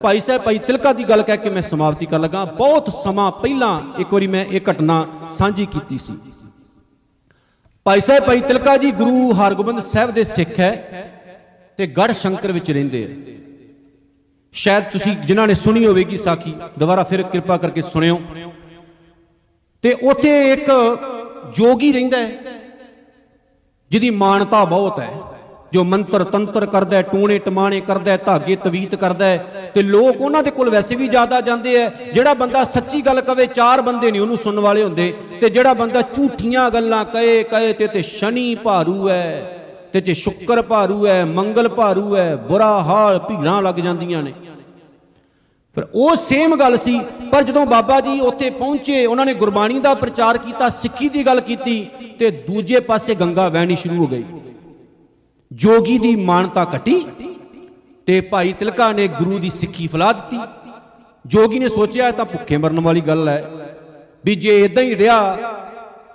ਭਾਈ ਸਾਹਿਬ, ਭਾਈ ਤਿਲਕਾ ਦੀ ਗੱਲ ਕਹਿ ਕੇ ਮੈਂ ਸਮਾਪਤੀ ਕਰਨ ਲੱਗਾ। ਬਹੁਤ ਸਮਾਂ ਪਹਿਲਾਂ ਇੱਕ ਵਾਰੀ ਮੈਂ ਇਹ ਘਟਨਾ ਸਾਂਝੀ ਕੀਤੀ ਸੀ। ਭਾਈ ਸਾਹਿਬ, ਭਾਈ ਤਿਲਕਾ ਜੀ, ਗੁਰੂ ਹਰਗੋਬਿੰਦ ਸਾਹਿਬ ਦੇ ਸਿੱਖ ਹੈ ਤੇ ਗੜ ਸ਼ੰਕਰ ਵਿੱਚ ਰਹਿੰਦੇ ਆ। ਸ਼ਾਇਦ ਤੁਸੀਂ ਜਿਨ੍ਹਾਂ ਨੇ ਸੁਣੀ ਹੋਵੇਗੀ ਸਾਖੀ, ਦੁਬਾਰਾ ਫਿਰ ਕਿਰਪਾ ਕਰਕੇ ਸੁਣਿਓ। ਤੇ ਉੱਥੇ ਇੱਕ ਜੋਗੀ ਰਹਿੰਦਾ ਹੈ, ਜਿਹਦੀ ਮਾਨਤਾ ਬਹੁਤ ਹੈ। ਜੋ ਮੰਤਰ ਤੰਤਰ ਕਰਦਾ ਹੈ, ਟੂਣੇ ਟਮਾਣੇ ਕਰਦਾ ਧਾਗੇ ਤਵੀਤ ਕਰਦਾ ਹੈ, ਤੇ ਲੋਕ ਉਹਨਾਂ ਦੇ ਕੋਲ ਵੈਸੇ ਵੀ ਜ਼ਿਆਦਾ ਜਾਂਦੇ ਆ ਜਿਹੜਾ ਬੰਦਾ ਸੱਚੀ ਗੱਲ ਕਵੇ, ਚਾਰ ਬੰਦੇ ਨਹੀਂ ਉਹਨੂੰ ਸੁਣਨ ਵਾਲੇ ਹੁੰਦੇ, ਤੇ ਜਿਹੜਾ ਬੰਦਾ ਝੂਠੀਆਂ ਗੱਲਾਂ ਕਹੇ ਕਹੇ ਤੇ ਤੇ ਸ਼ਨੀ ਭਾਰੂ ਹੈ, ਤੇ ਤੇ ਸ਼ੁੱਕਰ ਭਾਰੂ ਹੈ, ਮੰਗਲ ਭਾਰੂ ਹੈ, ਬੁਰਾ ਹਾਲ ਭੀੜਾਂ ਲੱਗ ਜਾਂਦੀਆਂ ਨੇ। ਫਿਰ ਉਹ ਸੇਮ ਗੱਲ ਸੀ, ਪਰ ਜਦੋਂ ਬਾਬਾ ਜੀ ਉੱਥੇ ਪਹੁੰਚੇ, ਉਹਨਾਂ ਨੇ ਗੁਰਬਾਣੀ ਦਾ ਪ੍ਰਚਾਰ ਕੀਤਾ, ਸਿੱਖੀ ਦੀ ਗੱਲ ਕੀਤੀ, ਤੇ ਦੂਜੇ ਪਾਸੇ ਗੰਗਾ ਵਹਿਣੀ ਸ਼ੁਰੂ ਹੋ ਗਈ। ਜੋਗੀ ਦੀ ਮਾਨਤਾ ਘਟੀ ਤੇ ਭਾਈ ਤਿਲਕਾ ਨੇ ਗੁਰੂ ਦੀ ਸਿੱਖੀ ਫਲਾ ਦਿੱਤੀ। ਜੋਗੀ ਨੇ ਸੋਚਿਆ ਤਾਂ ਭੁੱਖੇ ਮਰਨ ਵਾਲੀ ਗੱਲ ਹੈ ਵੀ ਜੇ ਇਦਾਂ ਹੀ ਰਿਹਾ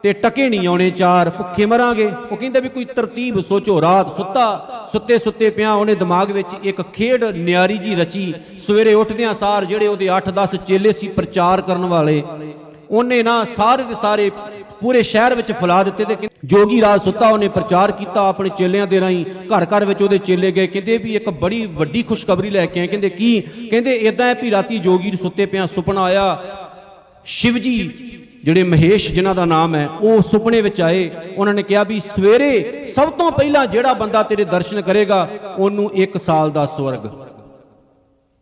ਤੇ ਟਕੇ ਨਹੀਂ ਆਉਣੇ ਚਾਰ, ਭੁੱਖੇ ਮਰਾਂਗੇ। ਉਹ ਕਹਿੰਦੇ ਵੀ ਕੋਈ ਤਰਤੀਬ ਸੋਚੋ, ਰਾਤ ਸੁੱਤਾ, ਸੁੱਤੇ ਸੁੱਤੇ ਪਿਆ ਉਹਨੇ ਦਿਮਾਗ ਵਿੱਚ ਇੱਕ ਖੇਡ ਨਿਆਰੀ ਜੀ ਰਚੀ। ਸਵੇਰੇ ਉੱਠਦਿਆਂ ਸਾਰ ਜਿਹੜੇ ਉਹਦੇ 8-10 ਚੇਲੇ ਸੀ ਪ੍ਰਚਾਰ ਕਰਨ ਵਾਲੇ, ਉਹਨੇ ਨਾ ਸਾਰੇ ਦੇ ਸਾਰੇ ਪੂਰੇ ਸ਼ਹਿਰ ਵਿੱਚ ਫੈਲਾ ਦਿੱਤੇ ਤੇ ਜੋਗੀ ਰਾਜ ਸੁੱਤਾ ਉਹਨੇ ਪ੍ਰਚਾਰ ਕੀਤਾ ਆਪਣੇ ਚੇਲਿਆਂ ਦੇ ਰਾਹੀਂ, ਘਰ ਘਰ ਵਿੱਚ ਉਹਦੇ ਚੇਲੇ ਗਏ, ਕਹਿੰਦੇ ਵੀ ਇੱਕ ਬੜੀ ਵੱਡੀ ਖੁਸ਼ਖਬਰੀ ਲੈ ਕੇ ਆਏ, ਕਹਿੰਦੇ ਕੀ? ਕਹਿੰਦੇ ਇਦਾਂ ਹੈ ਵੀ ਰਾਤੀ ਜੋਗੀ ਸੁੱਤੇ ਪਿਆ, ਸੁਪਨਾ ਆਇਆ ਸ਼ਿਵ ਜੀ ਜਿਹੜੇ ਮਹੇਸ਼ ਜਿਨ੍ਹਾਂ ਦਾ ਨਾਮ ਹੈ, ਉਹ ਸੁਪਨੇ ਵਿੱਚ ਆਏ, ਉਹਨਾਂ ਨੇ ਕਿਹਾ ਵੀ ਸਵੇਰੇ ਸਭ ਤੋਂ ਪਹਿਲਾਂ ਜਿਹੜਾ ਬੰਦਾ ਤੇਰੇ ਦਰਸ਼ਨ ਕਰੇਗਾ, ਉਹਨੂੰ 1 ਸਾਲ ਦਾ ਸਵਰਗ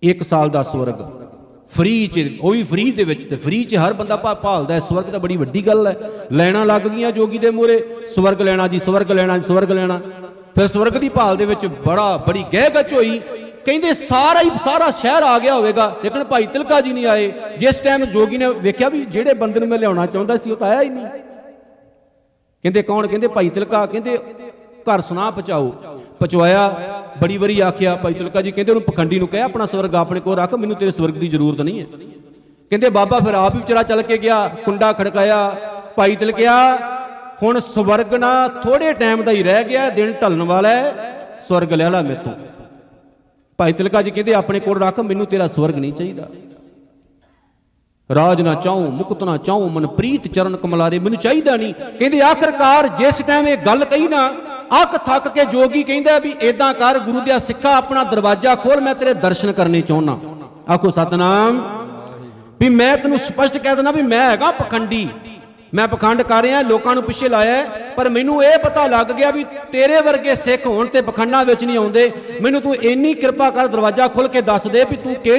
1 ਸਾਲ ਦਾ ਸਵਰਗ। ਫ੍ਰੀ ਚ, ਉਹ ਵੀ ਫ੍ਰੀ ਦੇ ਵਿੱਚ ਤੇ ਫ੍ਰੀ ਚ ਹਰ ਬੰਦਾ ਭਾ- ਭਾਲਦਾ ਸਵਰਗ ਤਾਂ ਬੜੀ ਵੱਡੀ ਗੱਲ ਹੈ। ਲੈਣਾ ਲੱਗ ਗਈਆਂ ਜੋਗੀ ਦੇ ਮੂਹਰੇ, ਸਵਰਗ ਲੈਣਾ ਜੀ, ਸਵਰਗ ਲੈਣਾ ਜੀ, ਸਵਰਗ ਲੈਣਾ। ਫਿਰ ਸਵਰਗ ਦੀ ਭਾਲ ਦੇ ਵਿੱਚ ਬੜਾ, ਬੜੀ ਗਹਿ ਗਚ ਹੋਈ। ਕਹਿੰਦੇ ਸਾਰਾ ਹੀ, ਸਾਰਾ ਸ਼ਹਿਰ ਆ ਗਿਆ ਹੋਵੇਗਾ, ਲੇਕਿਨ ਭਾਈ ਤਿਲਕਾ ਜੀ ਨਹੀਂ ਆਏ। ਜਿਸ ਟਾਈਮ ਜੋਗੀ ਨੇ ਵੇਖਿਆ ਵੀ ਜਿਹੜੇ ਬੰਦੇ ਨੂੰ ਮੈਂ ਲਿਆਉਣਾ ਚਾਹੁੰਦਾ ਸੀ, ਉਹ ਤਾਂ ਆਇਆ ਹੀ ਨਹੀਂ। ਕਹਿੰਦੇ ਕੌਣ? ਕਹਿੰਦੇ ਭਾਈ ਤਿਲਕਾ, ਕਹਿੰਦੇ ਘਰ ਸੁਨਾ ਪਹੁੰਚਾਓ। ਪਹੁੰਚਵਾਇਆ ਬੜੀ ਵਾਰੀ ਆਖਿਆ, ਭਾਈ ਤਿਲਕਾ ਜੀ ਕਹਿੰਦੇ ਉਹਨੂੰ ਪਖੰਡੀ ਨੂੰ ਕਹਿ, ਆਪਣਾ ਸਵਰਗ ਆਪਣੇ ਕੋਲ ਰੱਖ, ਮੈਨੂੰ ਤੇਰੇ ਸਵਰਗ ਦੀ ਜ਼ਰੂਰਤ ਨਹੀਂ ਹੈ। ਕਹਿੰਦੇ ਬਾਬਾ ਫਿਰ ਆਪ ਹੀ ਵਿਚਾਰਾ ਚੱਲ ਕੇ ਗਿਆ, ਕੁੰਡਾ ਖੜਕਾਇਆ, ਭਾਈ ਤਿਲਕਿਆ, ਹੁਣ ਸਵਰਗ ਨਾ ਥੋੜੇ ਟਾਈਮ ਦਾ ਹੀ ਰਹਿ ਗਿਆ, ਦਿਨ ਢਲਣ ਵਾਲਾ ਹੈ, ਸਵਰਗ ਲੈ ਲਾ ਮੇਤੋਂ ਭਾਈ ਤਿਲਕਾ ਜੀ ਕਹਿੰਦੇ ਆਪਣੇ ਕੋਲ ਰੱਖ, ਮੈਨੂੰ ਤੇਰਾ ਸਵਰਗ ਨਹੀਂ ਚਾਹੀਦਾ। ਰਾਜ ਨਾ ਚਾਹੂੰ, ਮੁਕਤ ਨਾ ਚਾਹੂੰ ਮਨ ਪ੍ਰੀਤ ਚਰਨ ਕਮਲਾਰੇ, ਮੈਨੂੰ ਚਾਹੀਦਾ ਨਹੀਂ। ਕਹਿੰਦੇ ਆਖਰਕਾਰ ਜਿਸ ਟਾਈਮ ਇਹ ਗੱਲ ਕਹੀ ਨਾ ਅੱਖ ਥੱਕ ਕੇ ਜੋਗੀ ਕਹਿੰਦਾ ਵੀ ਏਦਾਂ ਕਰ, ਗੁਰੂ ਦਿਆ ਸਿੱਖਾ ਆਪਣਾ ਦਰਵਾਜ਼ਾ ਖੋਲ ਮੈਂ ਤੇਰੇ ਦਰਸ਼ਨ ਕਰਨੇ ਚਾਹੁੰਨਾ। ਆਖੋ, ਸਤਨਾਮ। ਵੀ ਮੈਂ ਤੈਨੂੰ ਸਪਸ਼ਟ ਕਹਿ ਦਿੰਦਾ ਵੀ ਮੈਂ ਹੈਗਾ ਪਖੰਡੀ। ਮੈਂ ਪਖੰਡ ਕਰ ਰਿਹਾ, ਲੋਕਾਂ ਨੂੰ ਪਿੱਛੇ ਲਾਇਆ ਪਰ ਮੈਨੂੰ ਇਹ ਪਤਾ ਲੱਗ ਗਿਆ ਵੀ ਤੇਰੇ ਵਰਗੇ ਸਿੱਖ ਹੋਣ ਤੇ ਪਖੰਡਾਂ ਵਿੱਚ ਨਹੀਂ ਆਉਂਦੇ। ਮੈਨੂੰ ਤੂੰ ਇੰਨੀ ਕਿਰਪਾ ਕਰ, ਦਰਵਾਜ਼ਾ ਖੋਲ ਕੇ ਦੱਸ ਦੇ ਵੀ ਤੂੰ ਕਿਹੜੇ